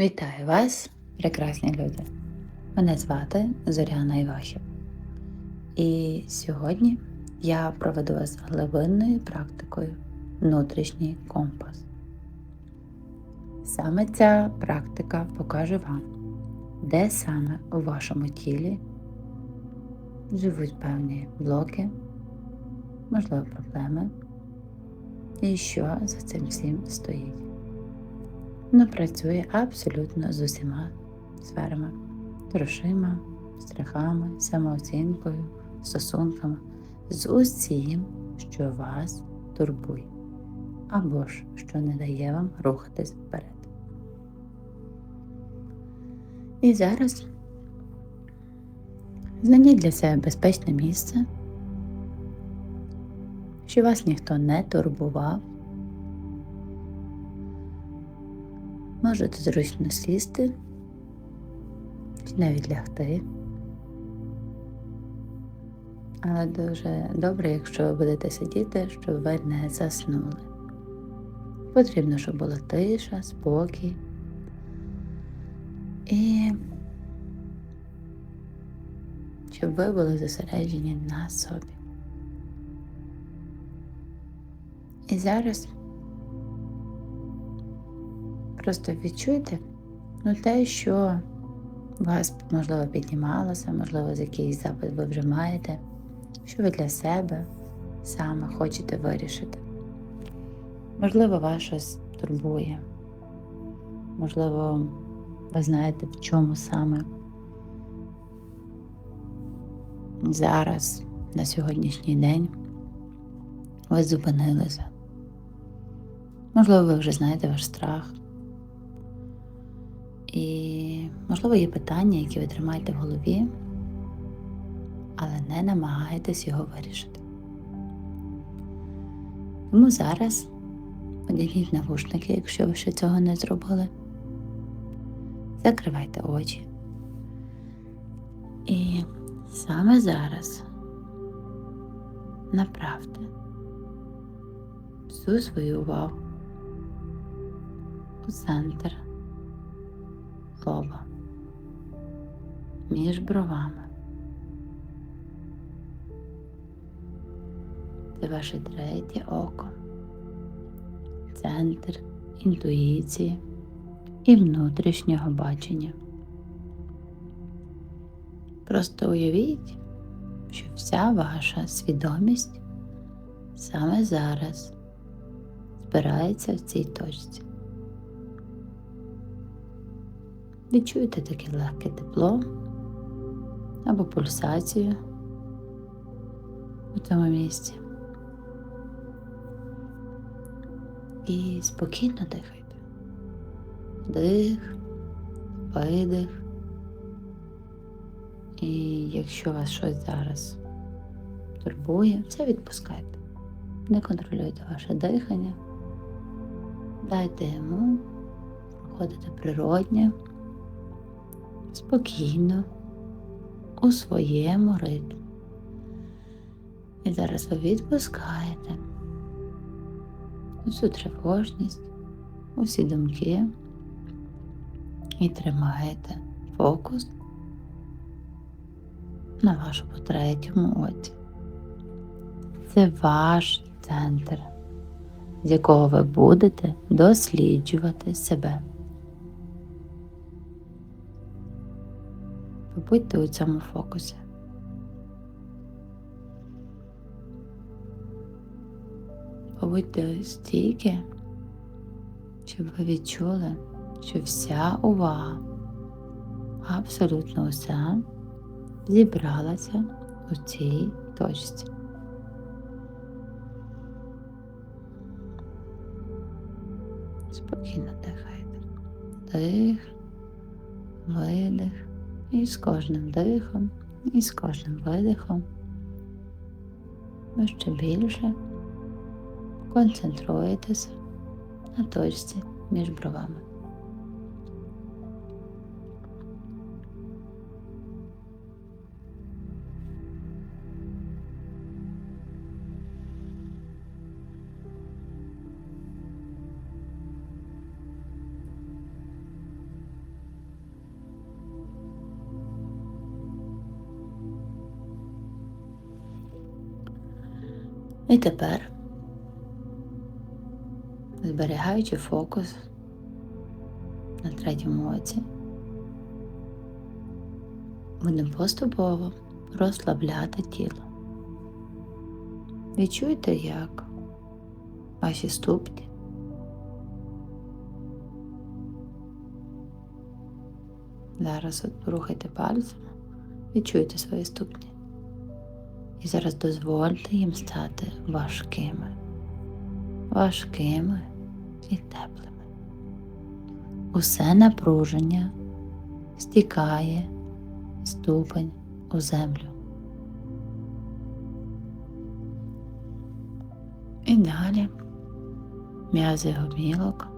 Вітаю вас, прекрасні люди! Мене звати Зоряна Івахів. І сьогодні я проведу вас глибинною практикою внутрішній компас. Саме ця практика покаже вам, де саме у вашому тілі живуть певні блоки, можливо, проблеми, і що за цим всім стоїть. Воно працює абсолютно з усіма сферами, грошима, страхами, самооцінкою, стосунками, з усім, що вас турбує, або ж що не дає вам рухатись вперед. І зараз знайдіть для себе безпечне місце, що вас ніхто не турбував. Можете зручно сісти чи навіть лягти. Але дуже добре, якщо ви будете сидіти, щоб ви не заснули. Потрібно, щоб була тиша, спокій. І щоб ви були зосереджені на собі. І зараз Просто відчуйте ну, те, що вас, можливо, піднімалося, можливо, з якийсь запит ви вже маєте, що ви для себе саме хочете вирішити. Можливо, вас щось турбує, можливо, ви знаєте, в чому саме зараз, на сьогоднішній день, ви зупинилися. Можливо, ви вже знаєте ваш страх. І, можливо, є питання, які ви тримаєте в голові, але не намагаєтесь його вирішити. Тому зараз одягніть навушники, якщо ви ще цього не зробили. Закривайте очі. І саме зараз направте всю свою увагу у центр лоба між бровами. Це ваше третє око, центр інтуїції і внутрішнього бачення. Просто уявіть, що вся ваша свідомість саме зараз збирається в цій точці. Відчуєте таке легке тепло або пульсацію у цьому місці. І спокійно дихайте. Дих, видих. І якщо вас щось зараз турбує, все відпускайте. Не контролюйте ваше дихання, дайте йому проходити природньо спокійно, у своєму ритмі. І зараз ви відпускаєте усю тривожність, усі думки і тримаєте фокус на вашому третьому оці. Це ваш центр, з якого ви будете досліджувати себе. Побудьте у цьому фокусі. Побудьте стійки, щоб ви відчули, що вся увага, абсолютно уся, зібралася у цій точці. Спокійно дихайте. Дих, видих. І з кожним дихом, і з кожним видихом ви ще більше концентруєтеся на точці між бровами. І тепер, зберігаючи фокус на третьому оці, будемо поступово розслабляти тіло. Відчуйте, як ваші ступні Зараз от порухайте пальцем, відчуйте свої ступні. І зараз дозвольте їм стати важкими, важкими і теплими. Усе напруження стікає ступень у землю. І далі м'язи гомілок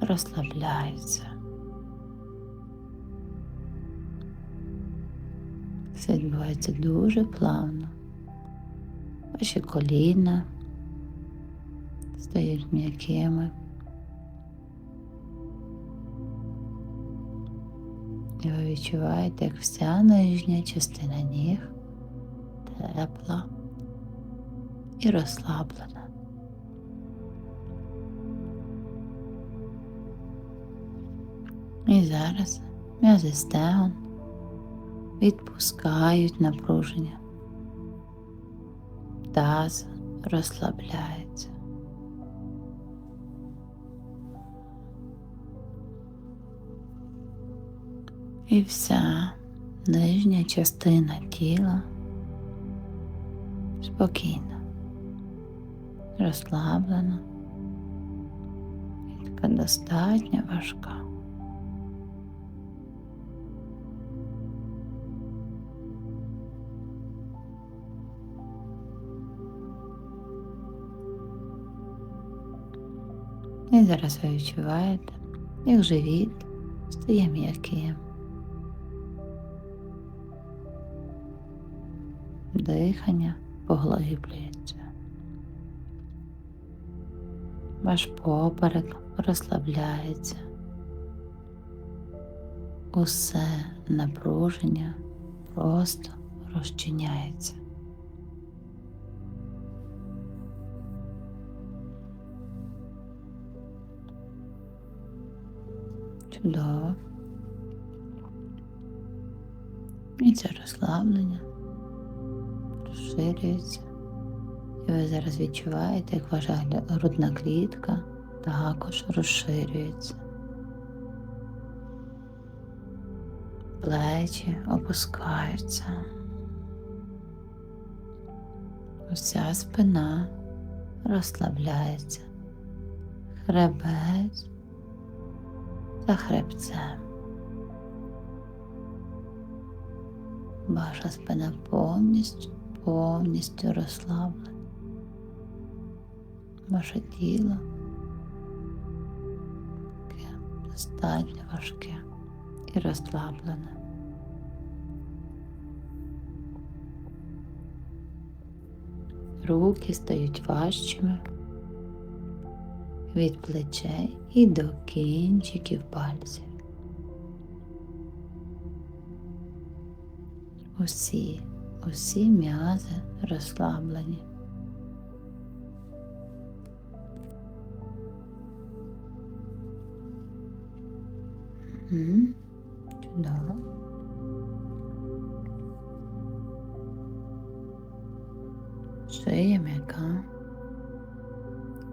розслабляються. Все відбувається дуже плавно. Ваші коліна стають м'якими. І ви відчуваєте, як вся нижня частина ніг тепла і розслаблена. І зараз м'язи стегон відпускають напруження. Таз розслабляється. І вся нижня частина тіла спокійна, розслаблена і така достатньо важка. І зараз ви відчуваєте, як живіт стає м'яким. Дихання поглиблюється. Ваш поперек розслабляється. Усе напруження просто розчиняється. Чудово. І це розслаблення розширюється. І ви зараз відчуваєте, як ваша грудна клітка також розширюється. Плечі опускаються. Уся спина розслабляється. Хребець за хребцем. Ваша спина повністю, повністю розслаблена. Ваше тіло достатньо важке і розслаблене. Руки стають важчими від плечей і до кінчиків пальців. Усі, усі м'язи розслаблені. Угу. Чудово. Шия м'яка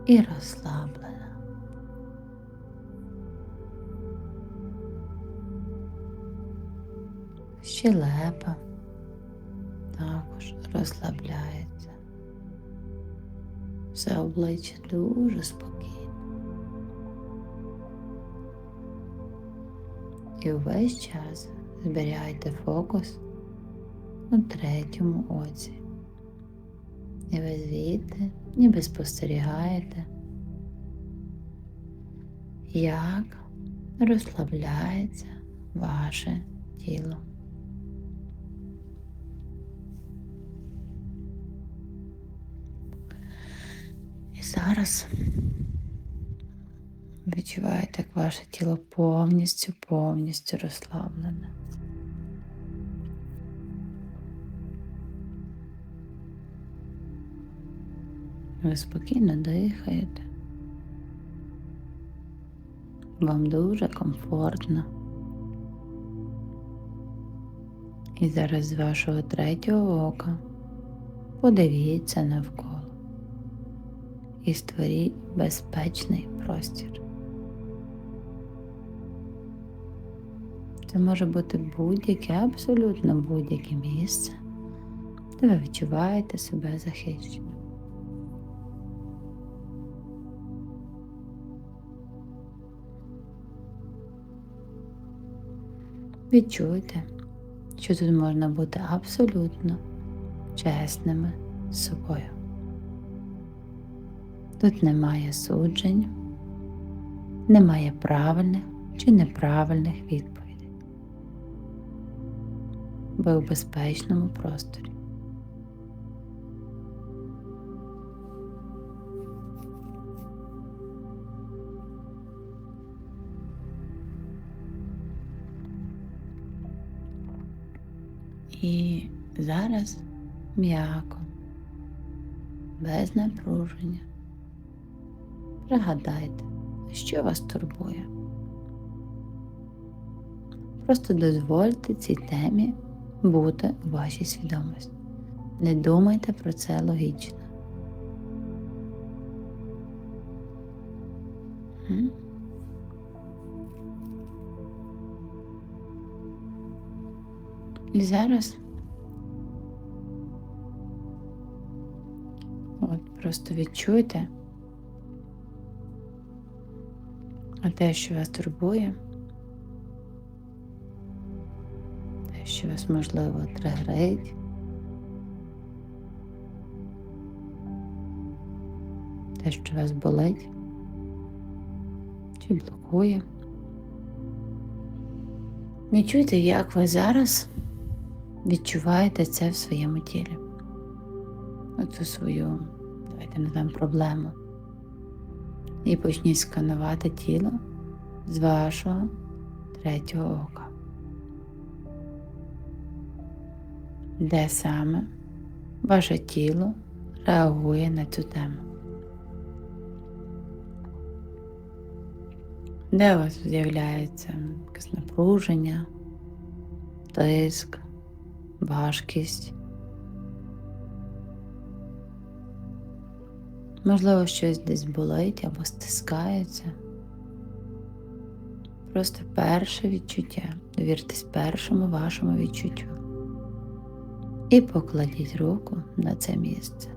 і розслаблена. Щелепа також розслабляється. Все обличчя дуже спокійне. І увесь час зберігайте фокус у третьому оці. І ви звідти ніби спостерігаєте, як розслабляється ваше тіло. Зараз відчуваєте, як ваше тіло повністю, повністю розслаблене. Ви спокійно дихаєте. Вам дуже комфортно. І зараз з вашого третього ока подивіться навколо і створіть безпечний простір. Це може бути будь-яке, абсолютно будь-яке місце, де ви відчуваєте себе захищеним. Відчуйте, що тут можна бути абсолютно чесними з собою. Тут немає суджень, немає правильних чи неправильних відповідей. Ви у безпечному просторі. І зараз м'яко, без напруження. Пригадайте, що вас турбує. Просто дозвольте цій темі бути у вашій свідомості. Не думайте про це логічно. І зараз от просто відчуйте, а те, що вас турбує, те, що вас можливо тригерить, те, що вас болить чи блокує. Відчуйте, як ви зараз відчуваєте це в своєму тілі. Оцю свою, давайте назвемо проблему. І почніть сканувати тіло з вашого третього ока. Де саме ваше тіло реагує на цю тему? Де у вас з'являється якесь напруження, тиск, важкість? Можливо, щось десь болить або стискається. Просто перше відчуття. Довіртесь першому вашому відчуттю. І покладіть руку на це місце.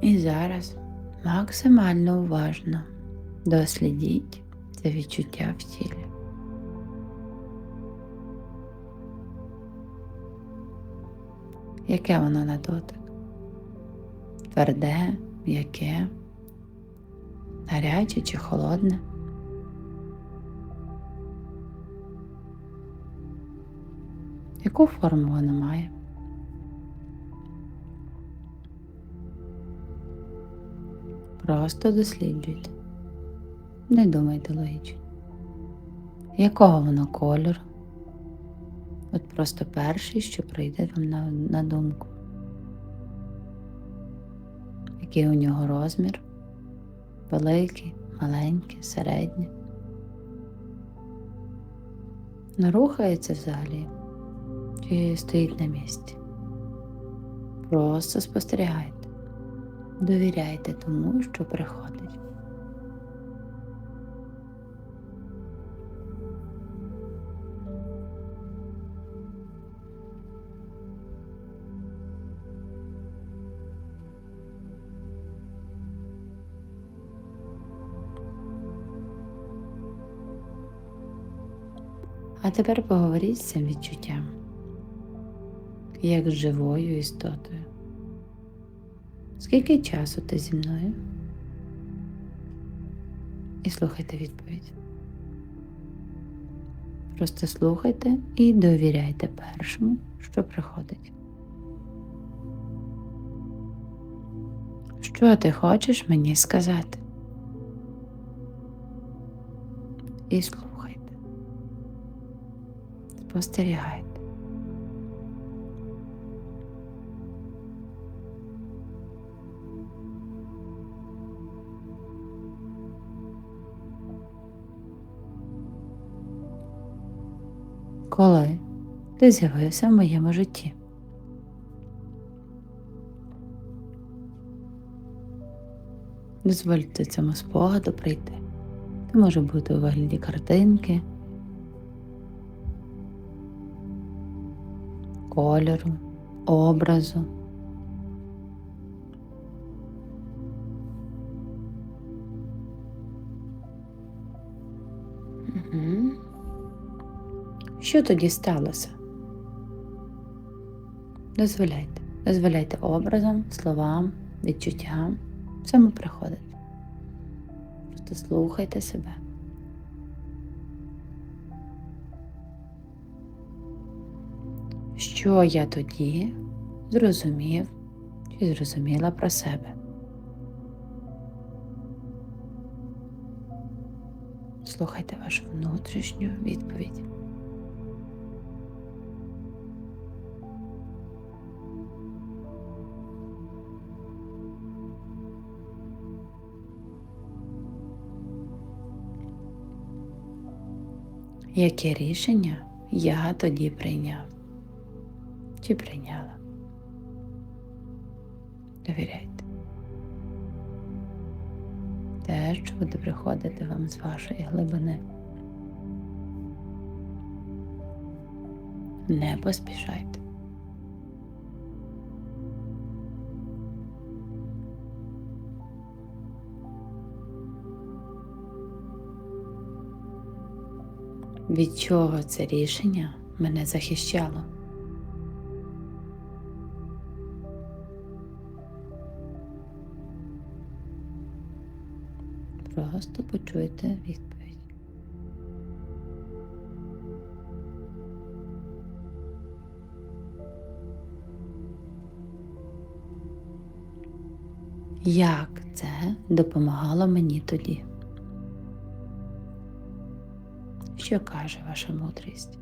І зараз максимально уважно дослідіть це відчуття в тілі. Яке воно на дотик? Тверде, м'яке, гаряче чи холодне? Яку форму воно має? Просто досліджуйте. Не думайте логічно. Якого воно кольору? От просто перший, що прийде вам на, на думку. Який у нього розмір? Великий, маленький, середній. Не рухається взагалі чи стоїть на місці. Просто спостерігайте, довіряйте тому, що приходить. Тепер поговоріть з цим відчуттям, як з живою істотою. Скільки часу ти зі мною? І слухайте відповідь. Просто слухайте і довіряйте першому, що приходить. Що ти хочеш мені сказати? і слухайте. Спостерігайте. Коли ти з'явився в моєму житті? Дозвольте цьому спогаду прийти. Це може бути у вигляді картинки, кольору, образу. Угу. Що тоді сталося? Дозволяйте. Дозволяйте образом, словам, відчуттям всьому приходить. Просто слухайте себе. Що я тоді зрозумів чи зрозуміла про себе? Слухайте вашу внутрішню відповідь. Яке рішення я тоді прийняв? Чи прийняла? Довіряйте. Те, що буде приходити вам з вашої глибини. Не поспішайте. від чого це рішення мене захищало. Просто почуйте відповідь. Як це допомагало мені тоді? Що каже ваша мудрість?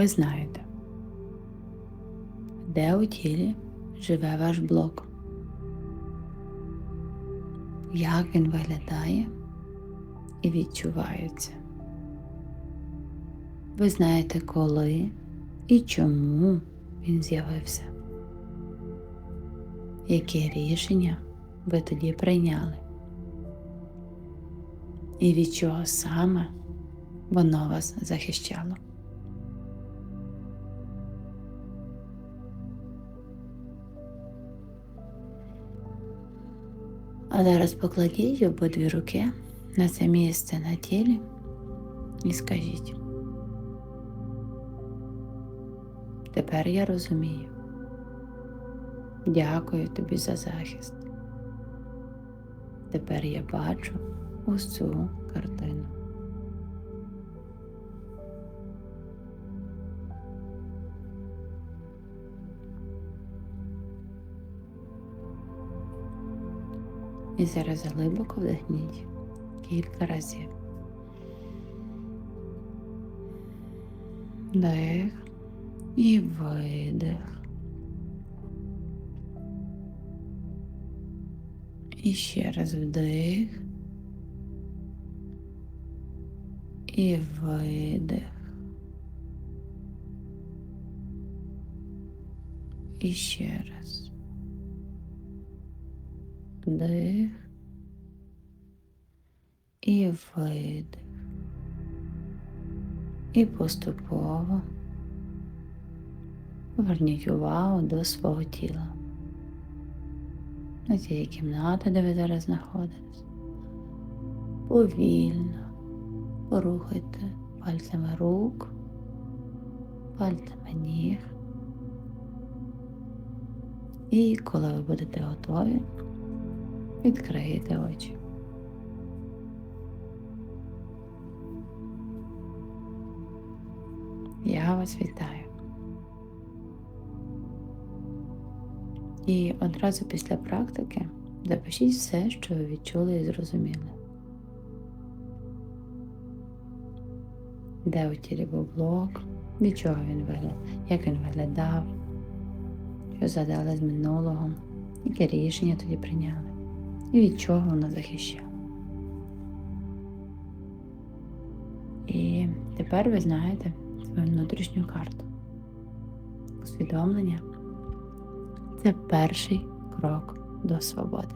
Ви знаєте, де у тілі живе ваш блок, як він виглядає і відчувається. Ви знаєте, коли і чому він з'явився, яке рішення ви тоді прийняли, і від чого саме воно вас захищало. А зараз покладіть обидві руки на це місце на тілі і скажіть. Тепер я розумію. Дякую тобі за захист. Тепер я бачу усю картину. І зараз глибоко вдихніть кілька разів. Вдих і видих. І ще раз вдих і видих. І ще раз. Вдих і видих. І поступово поверніть увагу до свого тіла. на цієї кімнати, де ви зараз знаходитесь. Повільно порухайте пальцями рук, пальцями ніг. І коли ви будете готові, відкриєте очі. Я вас вітаю. І одразу після практики запишіть все, що ви відчули і зрозуміли. Де у тілі був блок, від чого він виглядав, як він виглядав, що задали з минулого, яке рішення тоді прийняли, і від чого вона захищає. І тепер ви знаєте свою внутрішню карту. Усвідомлення це перший крок до свободи.